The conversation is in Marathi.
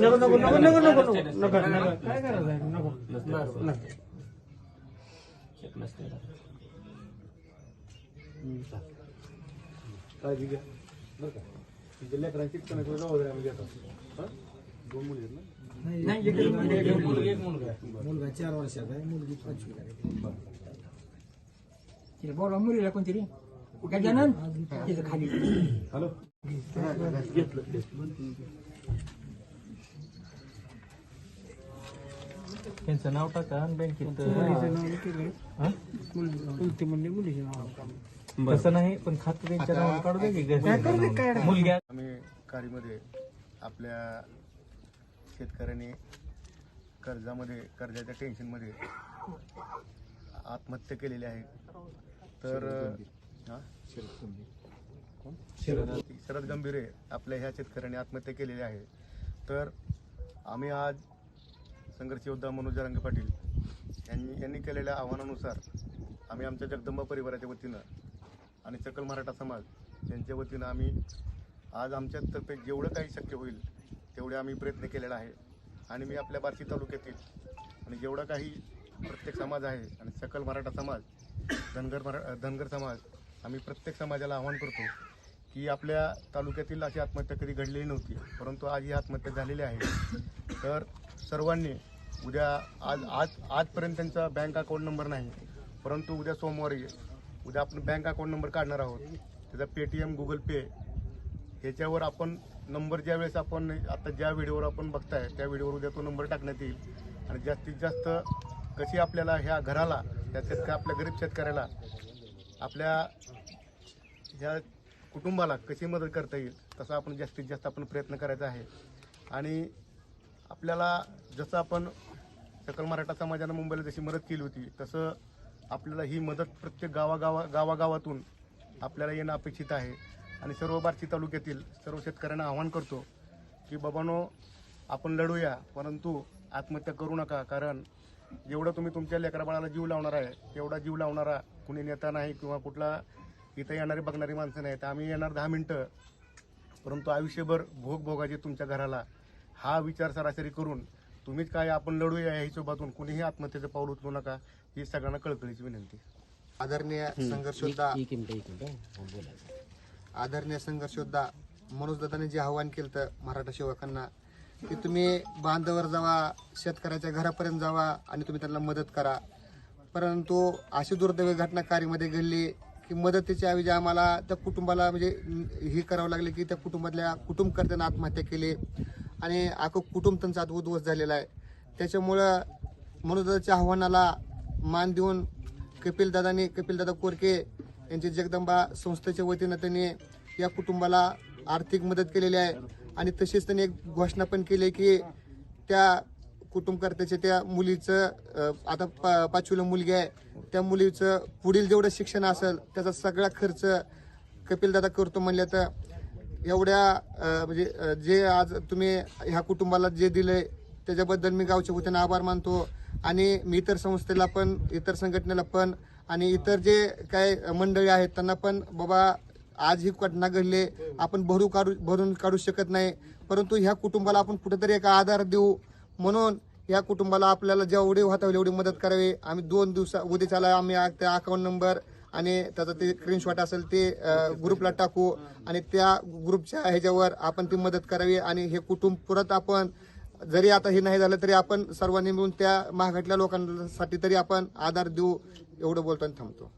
नको नको नको नको नको नको नको. नको काय करायचं आहे? नको. नको. काळजी घ्या. बरं का? तुमच्या लेकरांची कणक वगैरे आम्ही घेतो. हा? दोन मुली आहेत ना? नाही, एक- मुलगा, मुलगा. चार वर्षाचा आहे मुलगी पाचवीला आहे. तिला बोलवा मुलीला कोणतरी. गजानन तिथं खाली. हॅलो. त्यांचं नाव टाका आणि बँकेत मुलीचं नाव नाव तसं नाही पण खातं त्यांच्या नावावर काढू दे की काय करू दे, काय मुलगी आम्ही कारीमध्ये आपल्या शेतकऱ्यांनी कर्जामध्ये कर्जाच्या टेन्शनमध्ये आत्महत्या केलेली आहे. तर कोण? शरद गंभीरे. आपल्या ह्या शेतकऱ्यांनी आत्महत्या केलेली आहे. तर आम्ही आज संघर्ष योद्धा मनोज जरांगे पाटील यांनी यांनी केलेल्या आव्हानानुसार आम्ही आमच्या जगदंबा परिवाराच्या वतीनं आणि सकल मराठा समाज यांच्या वतीनं आम्ही आज आमच्यातर्फे जेवढं काही शक्य होईल तेवढे आम्ही प्रयत्न केलेला आहे. आणि मी आपल्या बार्शी तालुक्यातील आणि जेवढा काही प्रत्येक समाज आहे आणि सकल मराठा समाज धनगर मरा धनगर समाज आम्ही प्रत्येक समाजाला आवाहन करतो की आपल्या तालुक्यातील अशी आत्महत्या कधी घडलेली नव्हती परंतु आज ही आत्महत्या झालेली आहे. तर सर्वांनी उद्या आज आज आजपर्यंत त्यांचा बँक अकाउंट नंबर नाही परंतु उद्या सोमवारी उद्या आपण बँक अकाउंट नंबर काढणार आहोत. त्याचा पेटीएम गुगल पे ह्याच्यावर आपण नंबर ज्या वेळेस आपण आता ज्या व्हिडिओवर आपण बघताय त्या व्हिडिओवर उद्या तो नंबर टाकण्यात येईल. आणि जास्तीत जास्त कशी आपल्याला ह्या घराला त्या शेतकऱ्या आपल्या गरीब शेतकऱ्याला आपल्या ह्या कुटुंबाला कशी मदत करता येईल तसा आपण जास्तीत जास्त आपण प्रयत्न करायचा आहे. आणि आपल्याला जसं आपण सकल मराठा समाजानं मुंबईला जशी मदत केली होती तसं आपल्याला ही मदत प्रत्येक गावागावा गावागावातून आपल्याला येणं अपेक्षित आहे. आणि सर्व बार्शी तालुक्यातील सर्व शेतकऱ्यांना आवाहन करतो की बाबांनो आपण लढूया परंतु आत्महत्या करू नका कारण जेवढं तुम्ही तुमच्या लेकरा बाळाला जीव लावणार आहे तेवढा जीव लावणारा कुणी नेता नाही किंवा कुठला इथं येणारी बघणारी माणसं नाहीत आम्ही येणार दहा मिनटं. परंतु आयुष्यभर भोग भोगाचे तुमच्या घराला. हा विचार सरासरी करून तुम्हीच काय आपण लढूया या हिशोबातून कुणीही आत्महत्येचं पाऊल उचलू नका ही सगळ्यांना कळकळीची विनंती. आदरणीय संघर्ष योद्धा आदरणीय संघर्ष योद्धा मनोज दादाने जे आव्हान केलं तर मराठा सेवकांना की तुम्ही बांधावर जावा शेतकऱ्याच्या घरापर्यंत जावा आणि तुम्ही त्यांना मदत करा. परंतु अशी दुर्दैवी घटना कार्यामध्ये घडली की मदतीच्या ऐवजी आम्हाला त्या कुटुंबाला म्हणजे हे करावं लागले की त्या कुटुंबातल्या कुटुंबकर्त्यांना आत्महत्या केली आणि अख्खं कुटुंब त्यांचा आज उद्ध्वस्त झालेला आहे. त्याच्यामुळं मनोदाच्या आव्हानाला मान देऊन कपिलदादांनी कपिलदादा कोरके यांची जगदंबा संस्थेच्या वतीनं त्यांनी या कुटुंबाला आर्थिक मदत केलेली आहे. आणि तशीच त्यांनी एक घोषणा पण केली की त्या कुटुंबकर्त्याच्या त्या मुलीचं आता पा- पाचवीला मुलगी आहे त्या मुलीचं पुढील जेवढं शिक्षण असेल त्याचा सगळा खर्च कपिलदादा करतो म्हणल्या तर एवढ्या म्हणजे जे आज तुम्ही ह्या कुटुंबाला जे दिलंय त्याच्याबद्दल मी गावच्या वतीनं आभार मानतो. आणि मी इतर संस्थेला पण इतर संघटनेला पण आणि इतर जे काय मंडळी आहेत त्यांना पण बाबा आज ही घटना घडली आपण भरू काढू भरून काढू शकत नाही. परंतु ह्या कुटुंबाला आपण कुठेतरी एक आधार देऊ. म्हणून या कुटुंबाला आपल्याला जेवढी होता एवढी मदत करावी. आम्ही दोन दिवसा उद्याच्याला आम्ही त्या अकाउंट नंबर आणि त्याचा ते स्क्रीनशॉट असेल ते ग्रुपला टाकू. आणि त्या ग्रुपच्या ह्याच्यावर आपण ती मदत करावी. आणि हे कुटुंब परत आपण जरी आता हे नाही झालं तरी आपण सर्वांनी मिळून त्या महागातल्या लोकांसाठी तरी आपण आधार देऊ. एवढं बोलतो आणि थांबतो.